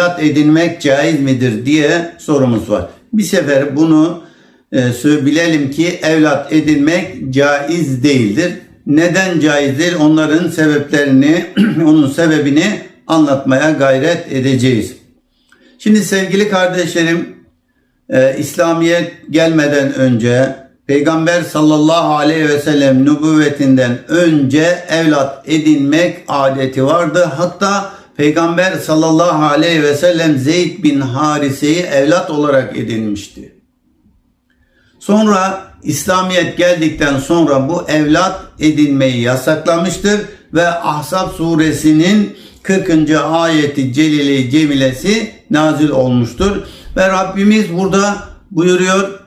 evlat edinmek caiz midir diye sorumuz var. Bir sefer bunu e, bilelim ki evlat edinmek caiz değildir. Neden caiz değil? Onların sebeplerini, onun sebebini anlatmaya gayret edeceğiz. Şimdi sevgili kardeşlerim, e, İslamiyet gelmeden önce Peygamber sallallahu aleyhi ve sellem nübüvvetinden önce evlat edinmek adeti vardı. Hatta Peygamber sallallahu aleyhi ve sellem Zeyd bin Harise'yi evlat olarak edinmişti. Sonra İslamiyet geldikten sonra bu evlat edinmeyi yasaklamıştır ve Ahzab suresinin 40. ayeti celile cemilesi nazil olmuştur. Ve Rabbimiz burada buyuruyor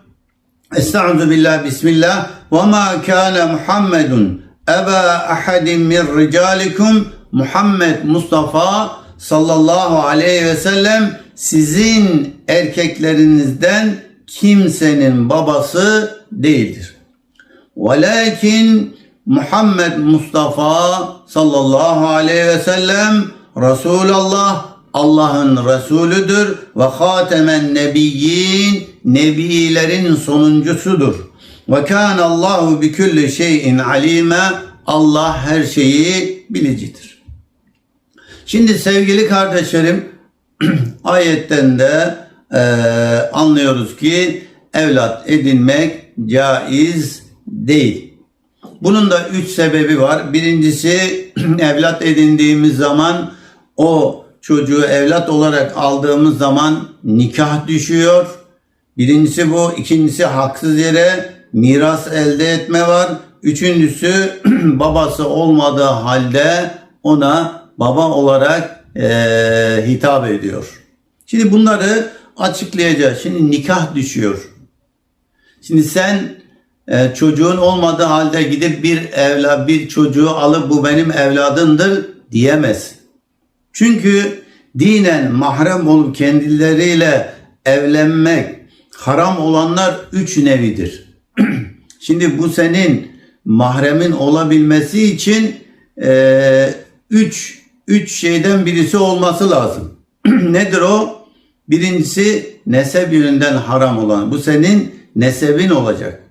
Estaizu billah bismillah ve ma kana Muhammedun eba ahadin min ricalikum Muhammed Mustafa sallallahu aleyhi ve sellem sizin erkeklerinizden kimsenin babası değildir. Velakin Muhammed Mustafa sallallahu aleyhi ve sellem Resulullah Allah'ın Resulüdür ve hatemen nebiyyin nebilerin sonuncusudur. Ve kâne Allahu bi kulli şeyin alime Allah her şeyi bilicidir. Şimdi sevgili kardeşlerim ayetten de e, anlıyoruz ki evlat edinmek caiz değil. Bunun da üç sebebi var. Birincisi evlat edindiğimiz zaman o çocuğu evlat olarak aldığımız zaman nikah düşüyor. Birincisi bu. İkincisi haksız yere miras elde etme var. Üçüncüsü babası olmadığı halde ona baba olarak eee, hitap ediyor. Şimdi bunları açıklayacağız. Şimdi nikah düşüyor. Şimdi sen e, çocuğun olmadığı halde gidip bir evla bir çocuğu alıp bu benim evladımdır diyemez. Çünkü dinen mahrem olup kendileriyle evlenmek haram olanlar üç nevidir. Şimdi bu senin mahremin olabilmesi için e, üç, üç şeyden birisi olması lazım. Nedir o? Birincisi nesep yönünden haram olan. Bu senin nesebin olacak.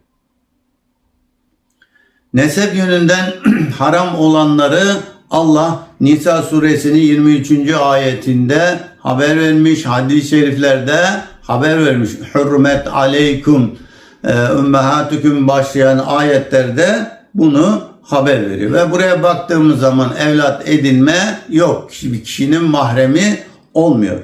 Nesep yönünden haram olanları Allah Nisa suresinin 23. ayetinde haber vermiş. Hadis-i şeriflerde haber vermiş. Hürmet aleykum e, ümmehatukum başlayan ayetlerde bunu haber veriyor. Ve buraya baktığımız zaman evlat edinme yok. Bir kişinin mahremi olmuyor.